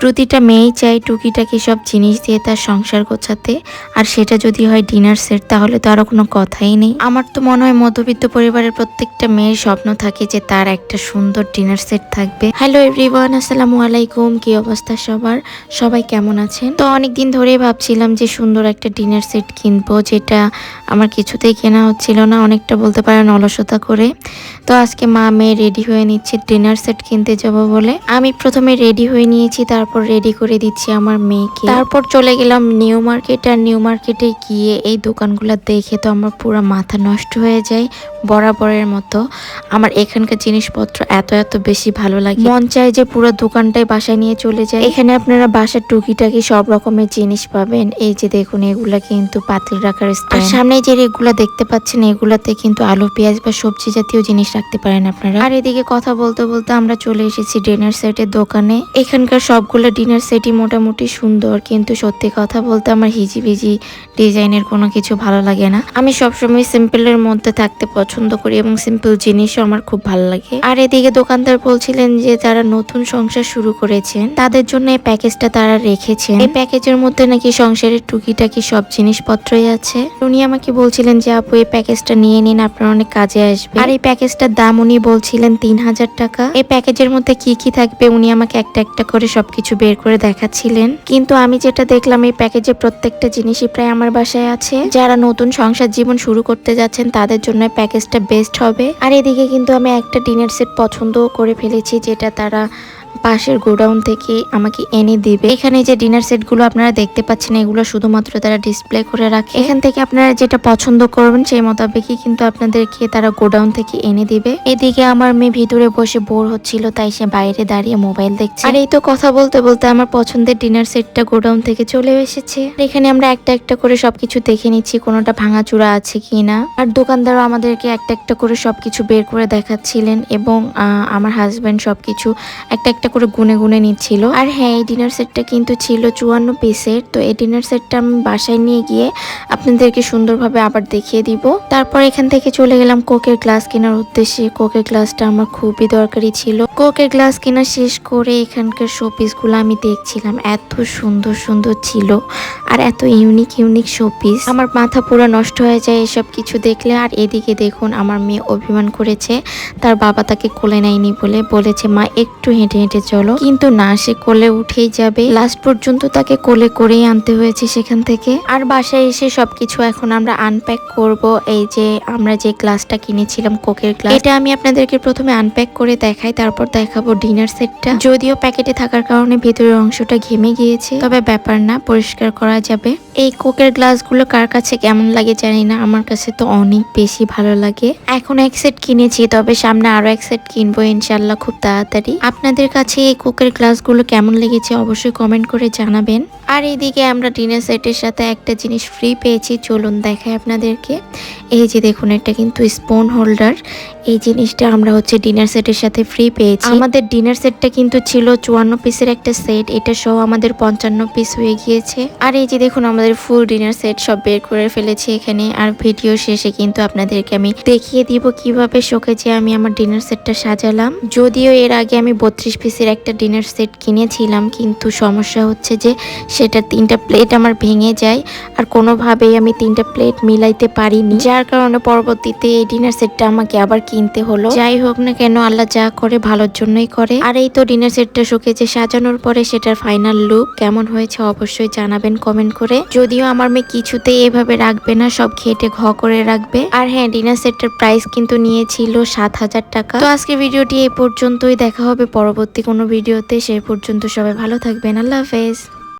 প্রতিটা মেয়েই চায় টুকিটাকি সব জিনিস দিয়ে তার সংসার গোছাতে, আর সেটা যদি হয় ডিনার সেট তাহলে তো আরও কোনো কথাই নেই। আমার তো মনে হয় মধ্যবিত্ত পরিবারের প্রত্যেকটা মেয়ের স্বপ্ন থাকে যে তার একটা সুন্দর ডিনার সেট থাকবে। হ্যালো এভরিওয়ান আসসালামু আলাইকুম, কি অবস্থা সবার? সবাই কেমন আছেন? তো অনেকদিন ধরেই ভাবছিলাম যে সুন্দর একটা ডিনার সেট কিনবো, যেটা আমার কিছুতেই কেনা হচ্ছিল না, অনেকটা বলতে পারেন অলসতা করে। তো আজকে মা মেয়ে রেডি হয়ে নিচ্ছে ডিনার সেট কিনতে যাব বলে। আমি প্রথমে রেডি হয়ে নিয়েছি তারপর রেডি করে দিচ্ছি আমার মেয়েকে। তারপর চলে গেলাম নিউ মার্কেট আর নিউ মার্কেটে গিয়ে এই দোকানগুলো দেখে তো আমার পুরো মাথা নষ্ট হয়ে যায়। বরাবরের মতো আমার এখানকার জিনিসপত্র এত এত বেশি ভালো লাগে। মন চায় যে পুরো দোকানটাই বাসায় নিয়ে চলে যায়। এখানে আপনারা বাসার টুকিটাকি সব রকমের জিনিস পাবেন। এই যে দেখুন এগুলা কিন্তু পাতিল রাখার আর সামনে যে এগুলা দেখতে পাচ্ছেন এগুলাতে কিন্তু আলু পেঁয়াজ বা সবজি জাতীয় জিনিস রাখতে পারেন আপনারা। আর এদিকে কথা বলতে বলতে আমরা চলে এসেছি ডিনার সেটের দোকানে। এখানকার সবগুলো ডিনার সেটই মোটামুটি সুন্দর কিন্তু সত্যি কথা বলতে আমার হিজিবিজি ডিজাইনের কোনো কিছু ভালো লাগে না। আমি সবসময় সিম্পলের মধ্যে থাকতে পছন্দ করি এবং সিম্পল জিনিসও আমার খুব ভালো লাগে। আর এদিকে দোকানদার বলছিলেন যে যারা নতুন সংসার শুরু করেছেন। তাদের জন্য এই প্যাকেজটা তারা রেখেছেন। এই প্যাকেজের মধ্যে নাকি সংসারের টুকিটাকি সব জিনিসপত্রই আছে। উনি আমাকে বলছিলেন যে, আপু, এই প্যাকেজটা নিয়ে নিন, আপনার অনেক কাজে আসবে। আর এই প্যাকেজটার দাম উনি বলছিলেন তিন হাজার টাকা। এই প্যাকেজের মধ্যে কি কি থাকবে উনি আমাকে একটা একটা করে সবকিছু বের করে দেখাচ্ছিলেন। কিন্তু আমি যেটা দেখলাম, এই প্যাকেজে প্রত্যেকটা জিনিসই প্রায় আমার বাসায় আছে। যারা নতুন সংসার জীবন শুরু করতে যাচ্ছেন, তাদের জন্য এই প্যাকেজটা বেস্ট হবে। আর এদিকে কিন্তু আমি একটা ডিনার সেট পছন্দও করে ফেলেছি, যেটা তারা পাশের গোডাউন থেকে আমাকে এনে দিবে। এখানে যে ডিনার সেটগুলো আপনারা দেখতে পাচ্ছেন, এগুলো শুধুমাত্র তারা ডিসপ্লে করে রাখে। এখান থেকে আপনারা যেটা পছন্দ করবেন, সেই মোতাবেকই কিন্তু আপনাদেরকে তারা গোডাউন থেকে এনে দিবে। এদিকে আমার মেয়ে ভিতরে বসে বোর হচ্ছিল, তাই সে বাইরে দাঁড়িয়ে মোবাইল দেখছে। আর এই তো কথা বলতে বলতে আমার পছন্দের ডিনার সেটটা গোডাউন থেকে চলে এসেছে। এখানে আমরা একটা একটা করে সবকিছু দেখে নিচ্ছি, কোনোটা ভাঙাচুরা আছে কিনা। আর দোকানদারও আমাদেরকে একটা একটা করে সবকিছু বের করে দেখাচ্ছিলেন এবং আমার হাজব্যান্ড সবকিছু একটা একটা করে গুনে গুনে নিচ্ছিল। আর হ্যাঁ এই ডিনার সেটটা কিন্তু ছিল চুয়ান্ন পিসের তো এই ডিনার সেটটা আমি বাসায় নিয়ে গিয়ে আপনাদেরকে সুন্দরভাবে আবার দেখিয়ে দিব। তারপর এখান থেকে চলে গেলাম কোকের গ্লাস কেনার উদ্দেশ্যে। কোকের গ্লাসটা আমার খুবই দরকারি ছিল। কোকের গ্লাস কেনা শেষ করে এখানকার শোপিসগুলো আমি দেখছিলাম। এত সুন্দর সুন্দর ছিল। আর এত ইউনিক ইউনিক শোপিস আমার মাথা পুরো নষ্ট হয়ে যায় এসব কিছু দেখলে। আর এদিকে দেখুন, আমার মেয়ে অভিমান করেছে। তার বাবা তাকে কোলে নেয়নি বলে বলেছে, মা, একটু হেঁটে হেঁটে চলো। কিন্তু না, সে কোলে উঠেই যাবে। লাস্ট পর্যন্ত তাকে কোলে করেই আনতে হয়েছে সেখান থেকে। আর বাসায় এসে সবকিছু এখন আমরা আনপ্যাক করব। এই যে আমরা যে গ্লাসটা কিনেছিলাম, কোকের গ্লাস এটা আমি আপনাদেরকে প্রথমে আনপ্যাক করে দেখাই, তারপর দেখাবো ডিনার সেটটা যদিও প্যাকেটে থাকার কারণে ভেতরের অংশটা ঘেমে গিয়েছে, তবে ব্যাপার না, পরিষ্কার করা যাবে? এই কোকের গ্লাসগুলো কার কাছে কেমন লাগে জানি না, আমার কাছে তো অনেক বেশি ভালো লাগে। এখন এক সেট কিনেছি, তবে সামনে আরও এক সেট কিনবো ইনশাল্লাহ খুব তাড়াতাড়ি। আপনাদের কাছে এই কোকের গ্লাসগুলো কেমন লেগেছে অবশ্যই কমেন্ট করে জানাবেন। আর এইদিকে আমরা ডিনার সেটের সাথে একটা জিনিস ফ্রি পেয়েছি, চলুন দেখাই আপনাদেরকে। এই যে দেখুন, এটা কিন্তু স্পুন হোল্ডার এই জিনিসটা আমরা হচ্ছে ডিনার সেটের সাথে ফ্রি পেয়েছি। আমাদের ডিনার সেটটা কিন্তু ছিল চুয়ান্ন পিসের একটা সেট এটা সহ আমাদের পঞ্চান্ন পিস হয়ে গিয়েছে। আর এই যে দেখুন, আমাদের ফুল ডিনার সেট সব বের করে ফেলেছি এখানে। আর ভিডিও শেষে কিন্তু আপনাদেরকে আমি দেখিয়ে দিব কীভাবে শোকেজে আমি আমার ডিনার সেটটা সাজালাম। যদিও এর আগে আমি বত্রিশ পিসের একটা ডিনার সেট কিনেছিলাম, কিন্তু সমস্যা হচ্ছে যে সেটা তিনটা প্লেট আমার ভেঙে যায়। আর কোনোভাবেই আমি তিনটা প্লেট মিলাইতে পারিনি। যার কারণে পরবর্তীতে এই ডিনার সেটটা আমাকে আবার কিনতে হলো। যাই হোক না কেন, আল্লাহ যা করে ভালোর জন্যই করে। আর এই তো ডিনার সেটটা শোকেজে সাজানোর পরে সেটার ফাইনাল লুক কেমন হয়েছে অবশ্যই জানাবেন কমেন্ট করে। যদিও আমার মেয়ে কিছুতেই এভাবে রাখবে না, সব ঘেটে ঘ করে রাখবে। আর হ্যাঁ ডিনার সেটটার প্রাইস কিন্তু নিয়েছিল সাত হাজার টাকা। তো আজকে ভিডিওটি এই পর্যন্তই, দেখা হবে পরবর্তী কোনো ভিডিওতে সেই পর্যন্ত সবাই ভালো থাকবেন, আল্লাহ হাফেজ।